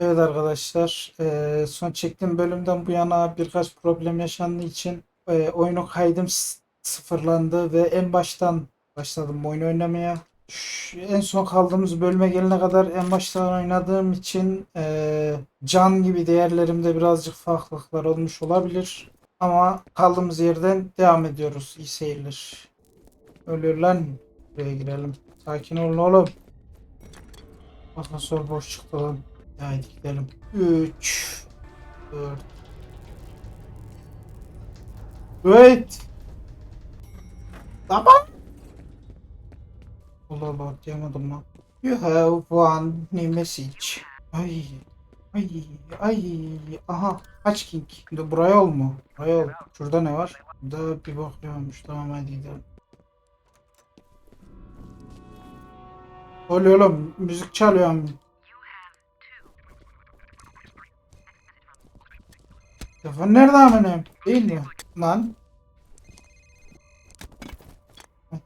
Evet arkadaşlar, eee, son çektiğim bölümden bu yana birkaç problem yaşandığı için eee, oyunu kaydım sıfırlandı ve en baştan başladım oyunu oynamaya. En son kaldığımız bölüme gelene kadar en baştan oynadığım için eee, can gibi değerlerimde birazcık farklılıklar olmuş olabilir. Ama kaldığımız yerden devam ediyoruz. İyi seyirler. Ölüyor lan. Buraya girelim. Sakin olun oğlum. Asansör boş çıktı lan. Haydi gidelim. 3 4 Wait. Tamam. Allah Allah diyemedim lan. You have one new message. Ay. Ay. Ay. Aha. Aç King. Buraya ol mu? Buraya ol. Şurada ne var? Burada bir bakıyormuş. Tamam hadi gidelim. Oluyor oğlum. Müzik çalıyor. Telefon nerede amınım? Değil mi? Lan.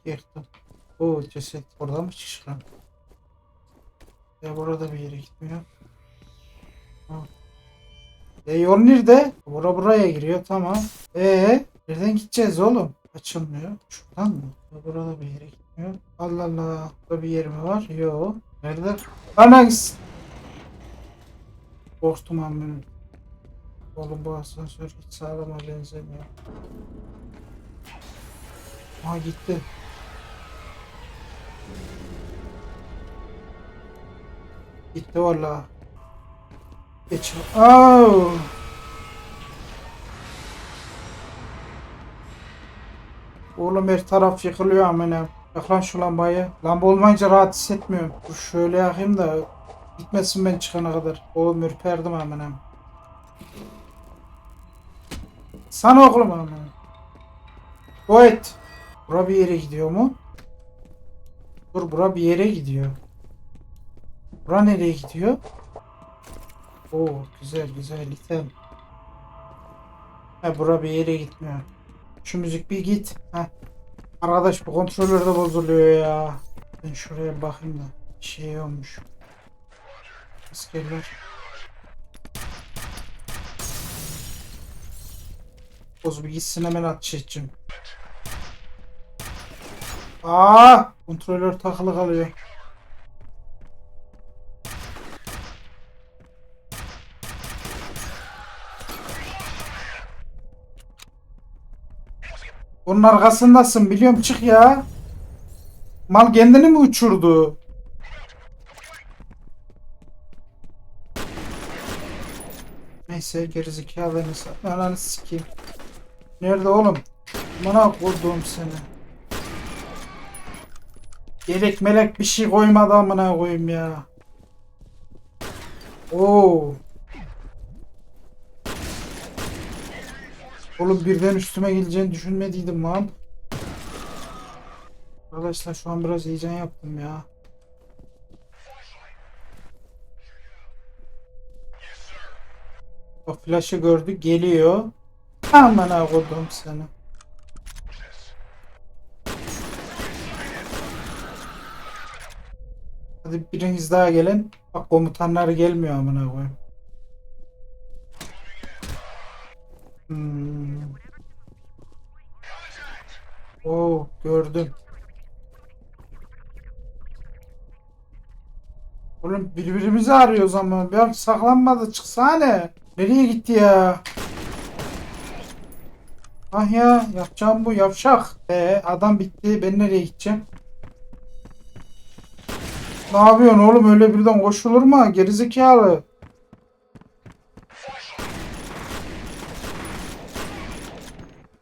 Yırttım. Oo ceset. Oradan mı çıkış lan? Ya burada bir yere gitmiyor. Ha. E yol nerede? Bura buraya giriyor tamam. E nereden gideceğiz oğlum? Açılmıyor. Şuradan mı? Ya Burada bir yere gitmiyor. Allah Allah. Burada bir yer mi var? Yok. Nerede? Anaks. Korktum amınım. Oğlum bu asansör hiç sağlama benzemiyor. Ha gitti. Gitti valla. Geç. Oh. Oğlum her taraf yıkılıyor amına. Yak lan şu lambayı. Lamba olmayınca rahat hissetmiyorum. Dur şöyle yakayım da gitmesin ben çıkana kadar. Oğlum ürperdim amına. Sana oğlum ama. Wait. Bura bir yere gidiyor mu? Dur bura bir yere gidiyor. Bura nereye gidiyor? Oo güzel güzel item. Ha bura bir yere gitmiyor. Şu müzik bir git. Ha. Arkadaş bu kontrolör de bozuluyor ya. Ben şuraya bakayım da. Bir şey olmuş. Askerler. Boz bir gitsin hemen atış edeceğim. Aa, kontrolör takılı kalıyor. Onun arkasındasın biliyorum çık ya. Mal kendini mi uçurdu? Neyse gerizekalı insan. Ananı sikeyim. Nerede oğlum? Bana koyduğum seni. Yelek melek bir şey koymadı amına koyayım ya. Oo. Oğlum birden üstüme geleceğini düşünmediydim lan. Arkadaşlar şu an biraz heyecan yaptım ya. O flash'ı gördü geliyor. Aman koydum seni. Hadi biriniz daha gelin. Bak komutanlar gelmiyor amına koyayım. Hmm. Oo gördüm. Oğlum birbirimizi arıyoruz ama bir saklanmadı çıksana. Nereye gitti ya? Ah ya yapacağım bu yavşak. Ee adam bitti ben nereye gideceğim? Ne yapıyorsun oğlum öyle birden koşulur mu? Gerizekalı.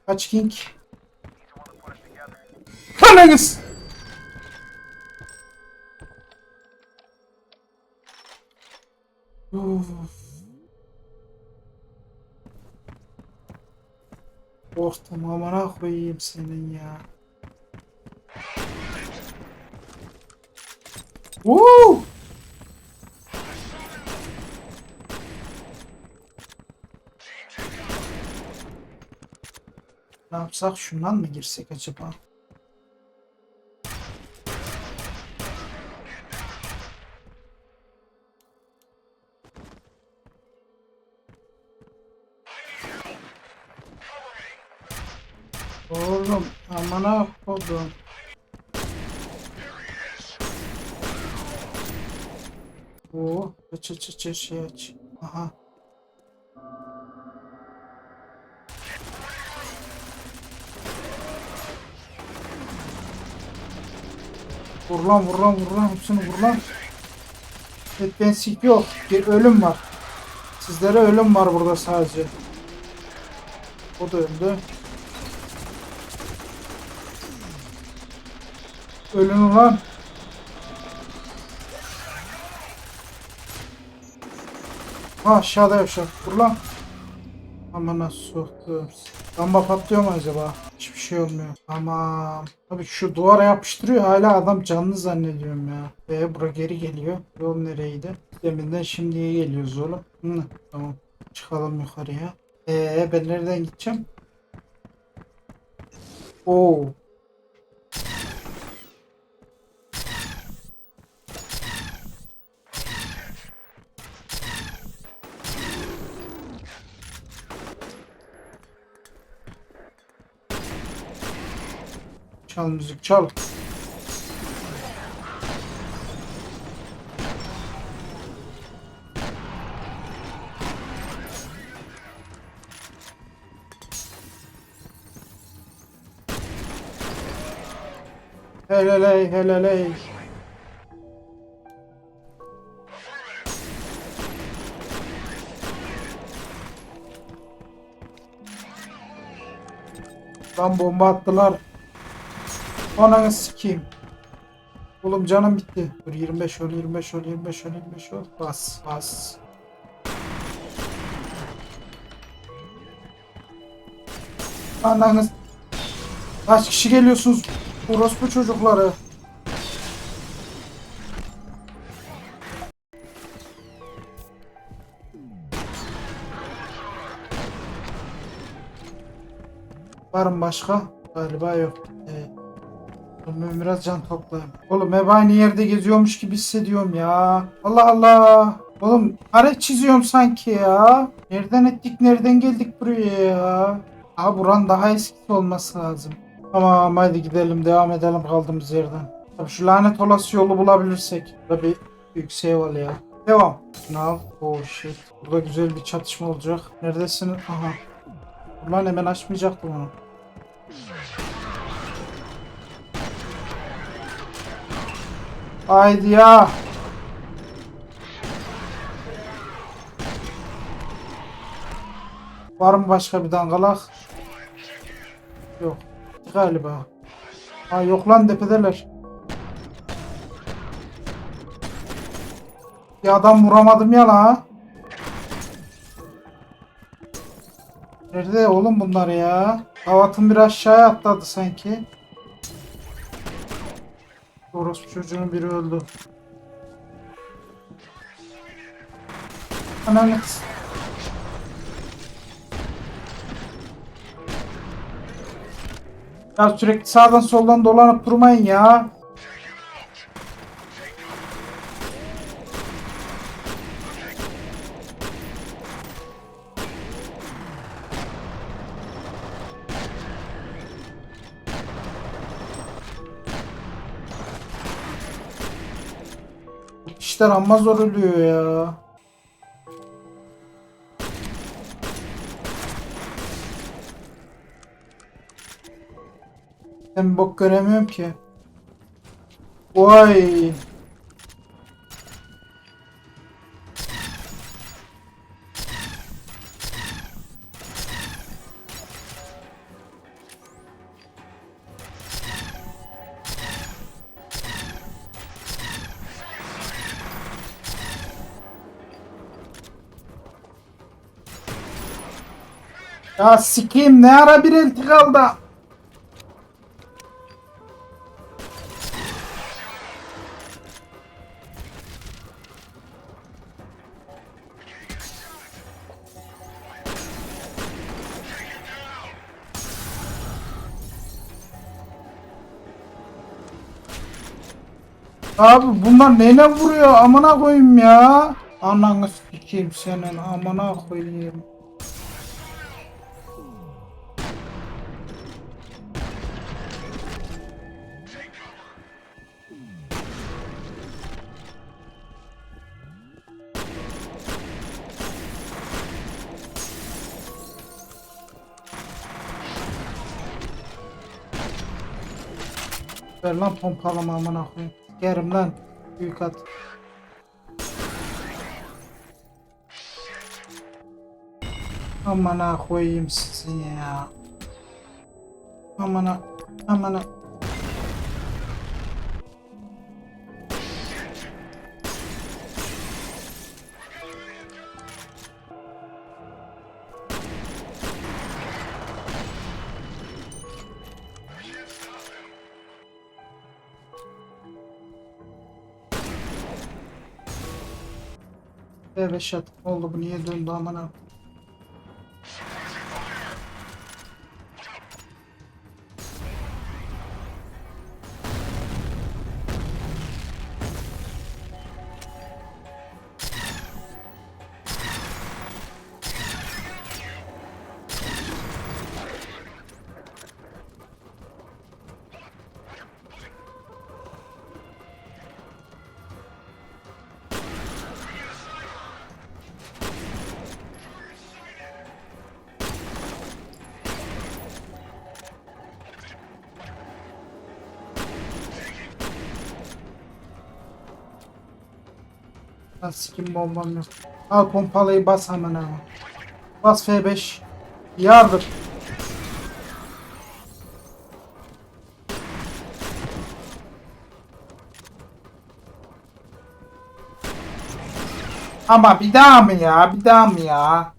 Kaç king? Ananız! Uf. Korktum amına koyayım senin ya. Woo! Ne yapsak şundan mı girsek acaba? Oğlum kodum. Oo, aç aç aç aç şey aç. Aha. Vur lan vur lan vur lan hepsini vur lan. Advancing yok. Bir ölüm var. Sizlere ölüm var burada sadece. O da öldü. Ölün ulan. Ha aşağıda yaşa. Dur lan. Nasıl soktum. Lamba patlıyor mu acaba? Hiçbir şey olmuyor. Tamam. Tabii şu duvara yapıştırıyor. Hala adam canlı zannediyorum ya. Ve bura geri geliyor. Yol nereydi? Deminden şimdiye geliyoruz oğlum. Hı, tamam. Çıkalım yukarıya. Ee ben nereden gideceğim? Oo. Çal müzik çal. Heleley heleley. Lan bomba attılar. Ananı sikeyim. Oğlum canım bitti. Dur 25 ol 25 ol 25 ol 25 ol. Bas bas. Ananı Kaç kişi geliyorsunuz? Orospu çocukları. Var mı başka? Galiba yok. Ben biraz can toplayayım. Oğlum hep aynı yerde geziyormuş gibi hissediyorum ya. Allah Allah. Oğlum hareket çiziyorum sanki ya. Nereden ettik nereden geldik buraya ya. Abi buranın daha eskisi olması lazım. Tamam hadi gidelim devam edelim kaldığımız yerden. Tabii şu lanet olası yolu bulabilirsek. Tabii yüksek ol ya. Devam. Al. Oh shit. Burada güzel bir çatışma olacak. Neredesin? Aha. Ulan hemen açmayacaktım onu. Haydi ya. Var mı başka bir dangalak? Yok. Galiba. Ha yok lan tepedeler. Ya adam vuramadım ya la. Nerede oğlum bunlar ya? Havatın bir aşağıya atladı sanki. Orospu çocuğunun biri öldü. Ananı Ya sürekli sağdan soldan dolanıp durmayın ya. İşler amma zor oluyor ya. Ben bok göremiyorum ki. Vay. Ya sikeyim ne ara bir elti kaldı. Abi bunlar neyle vuruyor amına koyayım ya. Ananı sikeyim senin amına koyayım. Ver lan pompalama amına koyayım. Gerim lan. Büyük at. Amına koyayım sizi ya. Amına amına. Evet şat oldu bu niye döndü amına. Lan sikim bombam yok. Al pompalıyı bas hemen ama. Bas F5. Yardır. Ama bir daha mı ya? Bir daha mı ya?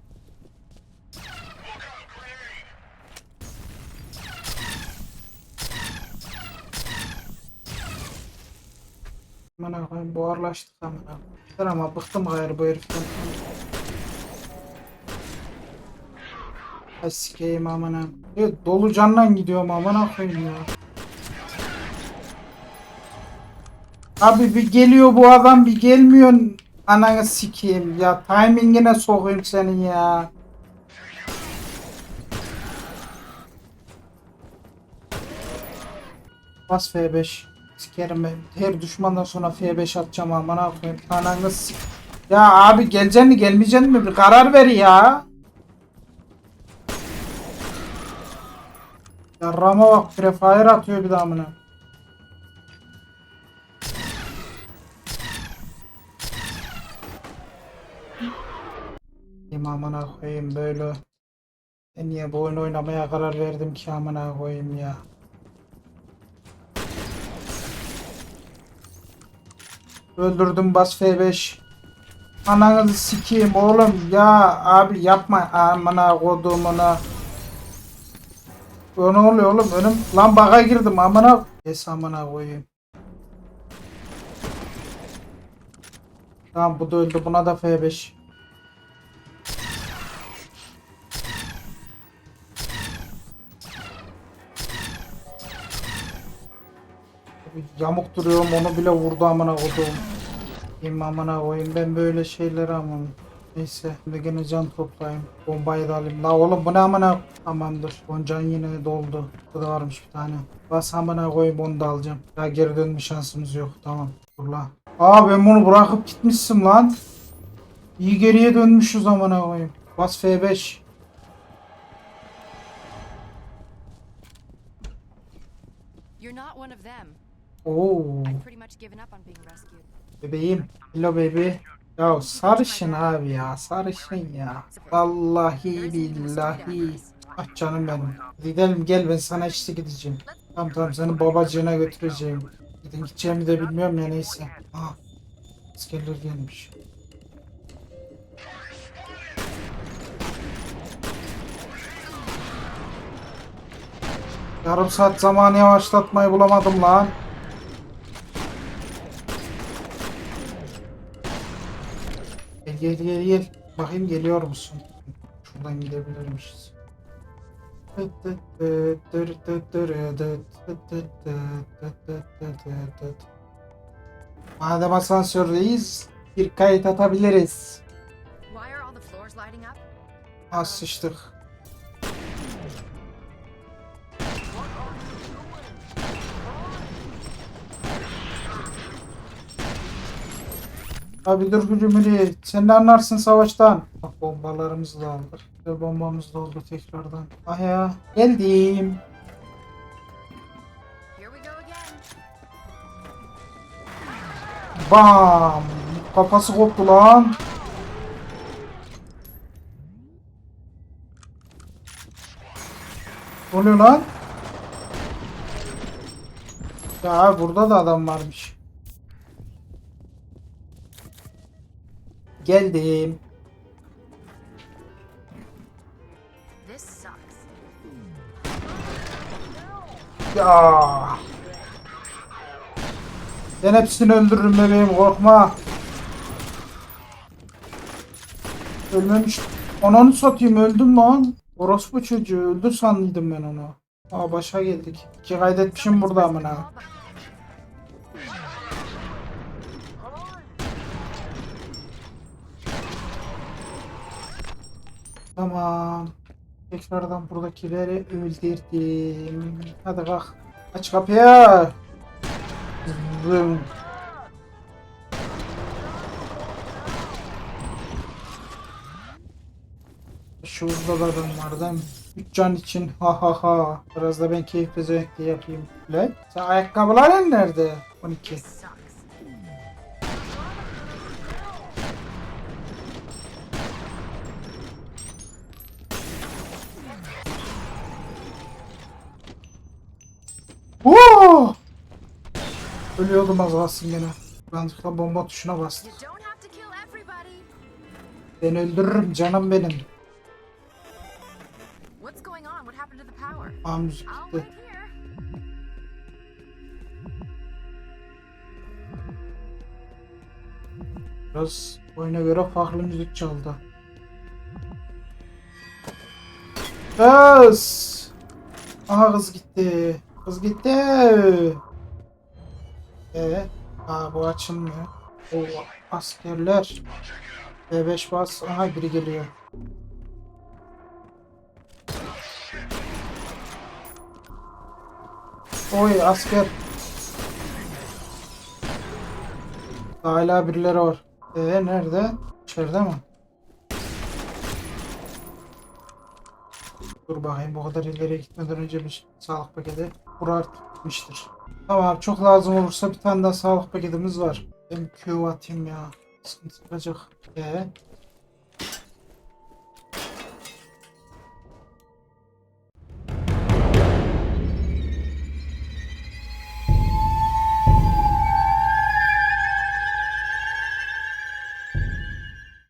Aman koyayım buharlaştık aman Yeter ama bıktım gayrı bu heriften. Ay sikeyim aman Evet, dolu candan gidiyorum aman koyayım ya. Abi bir geliyor bu adam bir gelmiyor. Ananı sikeyim ya. Timingine sokayım senin ya. Bas F5. Sikerim. Her düşmandan sonra F5 atacağım amına koyayım. Ananı. Ya abi geleceksin mi gelmeyeceksin mi? Bir karar ver ya. Ya Rama bak prefire atıyor bir daha amına. Amına koyayım böyle. Ben niye bu oyunu oynamaya karar verdim ki amına koyayım ya. Öldürdüm bas F5. Ananızı sikeyim oğlum ya abi yapma amına kodumuna. O ne oluyor oğlum önüm lan baga girdim amına. Yes amına koyayım. Tamam bu da öldü buna da F5. Yamuk duruyorum onu bile vurdu amına koduğum. Kim amına koyayım ben böyle şeyleri amın. Neyse şimdi gene can toplayayım. Bombayı da alayım. La oğlum bu ne amına tamamdır. Boncan yine doldu. Bu da varmış bir tane. Bas amına koyayım onu da alacağım. Ya geri dönme şansımız yok. Tamam. Dur la. Aa ben bunu bırakıp gitmişsin lan. İyi geriye dönmüşüz amına koyayım. Bas F5. You're not one of them. Oo. Rescued. Bebeğim. Hello baby. Ya sarışın abi ya sarışın ya. Vallahi billahi. Ah canım benim. Gidelim gel ben sana eşlik gideceğim. Tamam tamam seni babacığına götüreceğim. Gidin gideceğimi de bilmiyorum ya neyse. Ah. Askerler gelmiş. Yarım saat zamanı yavaşlatmayı bulamadım lan. Gel gel gel. Bakayım geliyor musun? Şuradan gidebilirmişiz. Madem asansördeyiz bir kayıt atabiliriz. Az sıçtık. Abi dur gülümülü. Sen ne anlarsın savaştan? Bak bombalarımızı da aldık. Ve bombamız da oldu tekrardan. Ah ya. Geldim. Bam! Kafası koptu lan. Ne oluyor lan? Ya burada da adam varmış. Geldim. Ya. Ben hepsini öldürürüm bebeğim korkma. Ölmemiş. Ananı satayım öldüm lan. Orospu çocuğu öldü sandıydım ben onu. Aa başa geldik. Ki kaydetmişim burada amına. Tamam. Tekrardan buradakileri öldürdüm. Hadi kalk. Aç kapıyı. Zım. Şu uzadalarım vardı. Üç can için ha ha ha. Biraz da ben keyif zevkli yapayım. Lan sen ayakkabıların nerede? 12. Ölüyordum az kalsın gene. Yanlışlıkla bomba tuşuna everybody. Ben öldürürüm canım benim. Aa müzik gitti. Biraz oyuna göre farklı müzik çaldı. Kız! Aha kız gitti. Kız gitti. Ee, aa bu açılmıyor. O askerler. B5 bas. Aha biri geliyor. Oy asker. Hala birileri var. Ee nerede? İçeride mi? Dur bakayım bu kadar ileriye gitmeden önce bir sağlık paketi. Bura artık bitmiştir. Tamam çok lazım olursa bir tane daha sağlık paketimiz var. Ben Q atayım ya. Sıkıntı çıkacak. Ee,